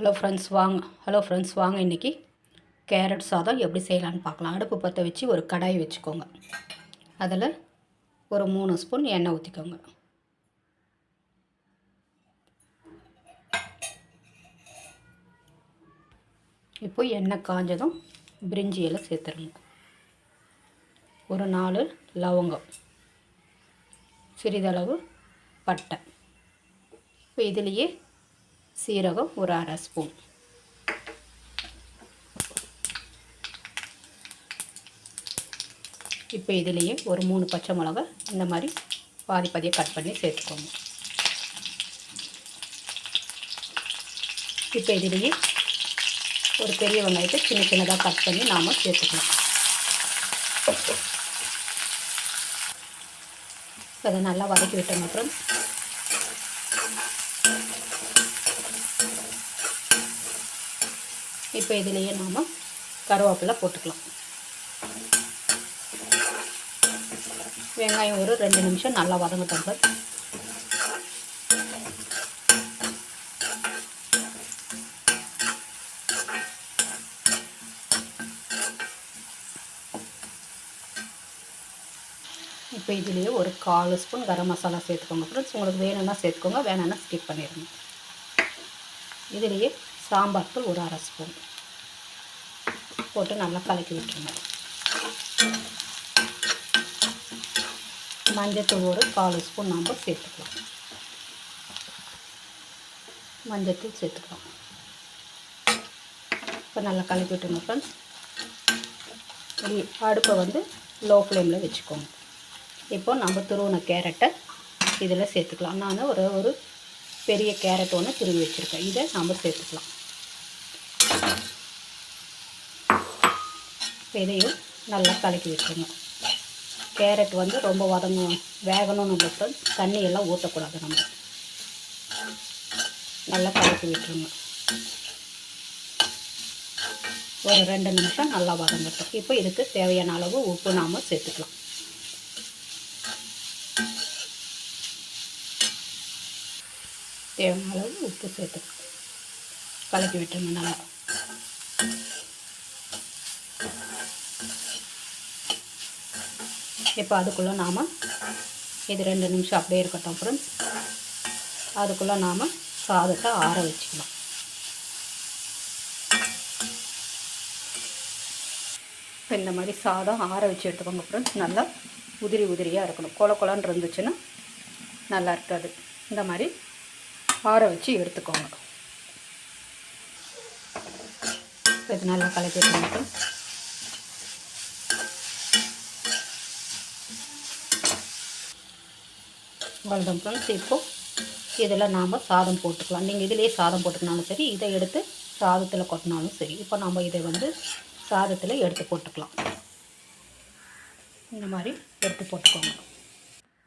Hello friends வாங்க. Hello friends வாங்க இன்றைக்கி கேரட் சாதம் எப்படி செய்யலான்னு பார்க்கலாம். அடுப்பு பற்ற வச்சு ஒரு கடாய் வச்சுக்கோங்க. அதில் ஒரு மூணு ஸ்பூன் எண்ணெய் ஊற்றிக்கோங்க இப்போ எண்ணெய் காஞ்சதும் பிரிஞ்சி இலை சேர்த்துருங்க ஒரு நாலு லவங்கம். சிறிதளவு பட்டை. இப்போ இதுலேயே சீரகம் ஒரு அரை ஸ்பூன். இப்போ இதுலேயே ஒரு மூணு பச்சை மிளகா இந்த மாதிரி பாதி பாதியை கட் பண்ணி சேர்த்துக்கோங்க. இப்போ இதுலேயே ஒரு பெரிய வெங்காயத்தை சின்ன சின்னதாக கட் பண்ணி நாம் சேர்த்துக்கலாம். அதை நல்லா வதக்கி விட்டோம் அப்புறம் இப்போ இதுலேயே நாம் கருவேப்பிலை போட்டுக்கலாம். வெங்காயம் ஒரு ரெண்டு நிமிஷம் நல்லா வதங்கட்டும். சார் இப்போ இதுலேயே ஒரு கால் ஸ்பூன் கரம் மசாலா சேர்த்துக்கோங்க. ஃப்ரெண்ட்ஸ் உங்களுக்கு வேணும்னா சேர்த்துக்கோங்க வேணும்னா ஸ்கிப் பண்ணிடுங்க. இதுலேயே சாம்பார் தூள் ஒரு அரை ஸ்பூன். போட்டு நல்லா கலக்கி விட்டுருங்க. மஞ்சத்தூள் ஒரு கால் ஸ்பூன் நாம் சேர்த்துக்கலாம். மஞ்சத்தூள் சேர்த்துக்கலாம். இப்போ நல்லா கலக்கி விட்டுருங்க ஃப்ரெண்ட்ஸ் அடுப்பை வந்து லோ ஃப்ளேமில் வச்சுக்கோங்க. இப்போ நம்ம துருவின கேரட்டை இதில் சேர்த்துக்கலாம். நான் ஒரு ஒரு பெரிய கேரட் ஒன்று துருவி வச்சுருக்கேன். இதை நம்ம சேர்த்துக்கலாம். இதையும் நல்லா கலக்கி வச்சுருங்க கேரட் வந்து ரொம்ப வதங்கும் வேகணும்னு மட்டும் தண்ணியெல்லாம் தண்ணி எல்லாம் ஊற்றக்கூடாது நம்ம. நல்லா கலக்கி விட்டுருங்க ஒரு ரெண்டு நிமிஷம் நல்லா வதங்கட்டும். இப்போ இதுக்கு தேவையான அளவு உப்பு நாம் சேர்த்துக்கலாம். தேவையான அளவு உப்பு சேர்த்துக்கலாம். கலக்கி விட்டுருங்க நல்லா. இப்போ அதுக்குள்ளே நாம் இது ரெண்டு நிமிஷம் அப்படியே இருக்கட்டும் ஃப்ரெண்ட்ஸ் அதுக்குள்ளே நாம் சாதத்தை ஆற வச்சுக்கலாம். இப்போ இந்த மாதிரி சாதம் ஆற வச்சு எடுத்துக்கோங்க ஃப்ரெண்ட்ஸ் நல்லா உதிரி உதிரியாக இருக்கணும். கொல கொலன்னு இருந்துச்சுன்னா நல்லா இருக்காது. இந்த மாதிரி ஆற வச்சு எடுத்துக்கோங்க. இது நல்லா கலக்கி வைக்கணும் ஃப்ரெண்ட்ஸ் இப்போது இதில் நாம் சாதம் போட்டுக்கலாம். நீங்கள் இதிலேயே சாதம் போட்டுக்கினாலும் சரி இதை எடுத்து சாதத்தில் கொட்டினாலும் சரி இப்போ நம்ம இதை வந்து சாதத்தில் எடுத்து போட்டுக்கலாம். இந்த மாதிரி எடுத்து போட்டுக்கோங்க.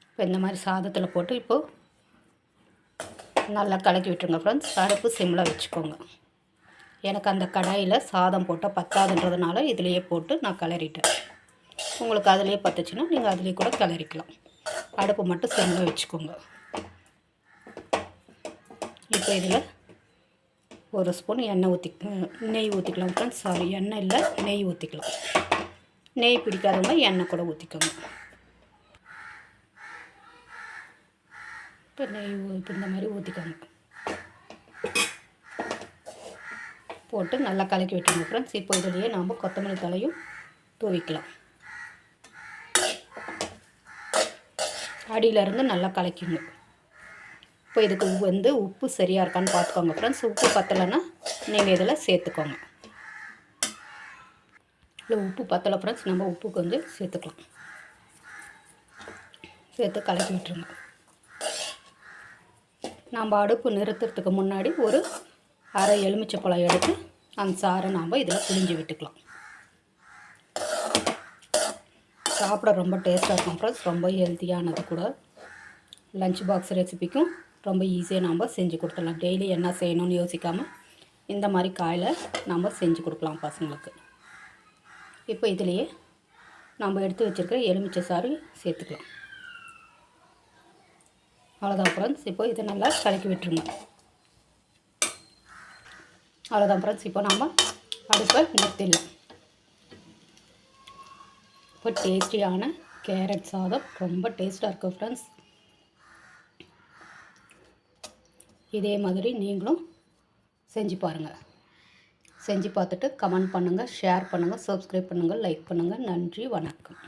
இப்போ இந்த மாதிரி சாதத்தில் போட்டு இப்போது நல்லா கலக்கி விட்டுருங்க ஃப்ரெண்ட்ஸ் அடுப்பு சிம்மில் வச்சுக்கோங்க. எனக்கு அந்த கடாயில் சாதம் போட்டால் பத்தாதுன்றதுனால இதிலையே போட்டு நான் கிளறிட்டேன். உங்களுக்கு அதிலே பத்துச்சுன்னா நீங்கள் அதிலே கூட கிளறிக்கலாம். அடுப்பு மட்டும் செம்ம வச்சுக்கோங்க. இப்போ இதில் ஒரு ஸ்பூன் எண்ணெய் ஊற்றி நெய் ஊற்றிக்கலாம் ஃப்ரெண்ட்ஸ் சாரி எண்ணெய் இல்லை நெய் ஊற்றிக்கலாம் நெய் பிடிக்காதவங்க எண்ணெய் கூட ஊற்றிக்கோங்க இப்போ நெய் இப்போ இந்த மாதிரி ஊற்றிக்கோங்க போட்டு நல்லா கலக்கி விட்டுருங்க ஃப்ரெண்ட்ஸ் இப்போ இதுலேயே நாம் கொத்தமல்லி தலையும் தூவிக்கலாம். அடியிலேருந்து நல்லா கலக்கிங்க இப்போ இதுக்கு வந்து உப்பு சரியாக இருக்கான்னு பார்த்துக்கோங்க ஃப்ரெண்ட்ஸ் உப்பு பத்தலைன்னா நீங்கள் இதில் சேர்த்துக்கோங்க. இல்லை உப்பு பத்தலை ஃப்ரெண்ட்ஸ் நம்ம உப்பு கொஞ்சம் சேர்த்துக்கலாம். சேர்த்து கலக்கி விட்டுருங்க. நம்ம அடுப்பு நிறுத்துறதுக்கு முன்னாடி ஒரு அரை எலுமிச்சப்பழம் எடுத்து அந்த சாரை நாம் இதில் புழிஞ்சு விட்டுக்கலாம். சாப்பிட ரொம்ப டேஸ்ட்டாக இருக்கும் ஃப்ரெண்ட்ஸ் ரொம்ப ஹெல்த்தியானது கூட. லஞ்ச் பாக்ஸ் ரெசிபிக்கும் ரொம்ப ஈஸியாக நம்ம செஞ்சு கொடுத்துடலாம். டெய்லி என்ன செய்யணும்னு யோசிக்காமல் இந்த மாதிரி காயில் நம்ம செஞ்சு கொடுக்கலாம் பசங்களுக்கு. இப்போ இதுலேயே நம்ம எடுத்து வச்சுருக்கிற எலுமிச்சை சாறு சேர்த்துக்கலாம். அவ்வளோதான் ஃப்ரெண்ட்ஸ் இப்போ இதை நல்லா கலக்கி விட்டுருங்க. அவ்வளோதான் ஃப்ரெண்ட்ஸ் இப்போ நம்ம அடுப்பை நிறுத்திடலாம். ரொம்ப டேஸ்டியான கேரட் சாதம். ரொம்ப டேஸ்ட்டாக இருக்கும் ஃப்ரெண்ட்ஸ் இதே மாதிரி நீங்களும் செஞ்சு பாருங்கள் செஞ்சு பார்த்துட்டு கமெண்ட் பண்ணுங்கள் ஷேர் பண்ணுங்கள் சப்ஸ்கிரைப் பண்ணுங்கள் லைக் பண்ணுங்கள் நன்றி வணக்கம்.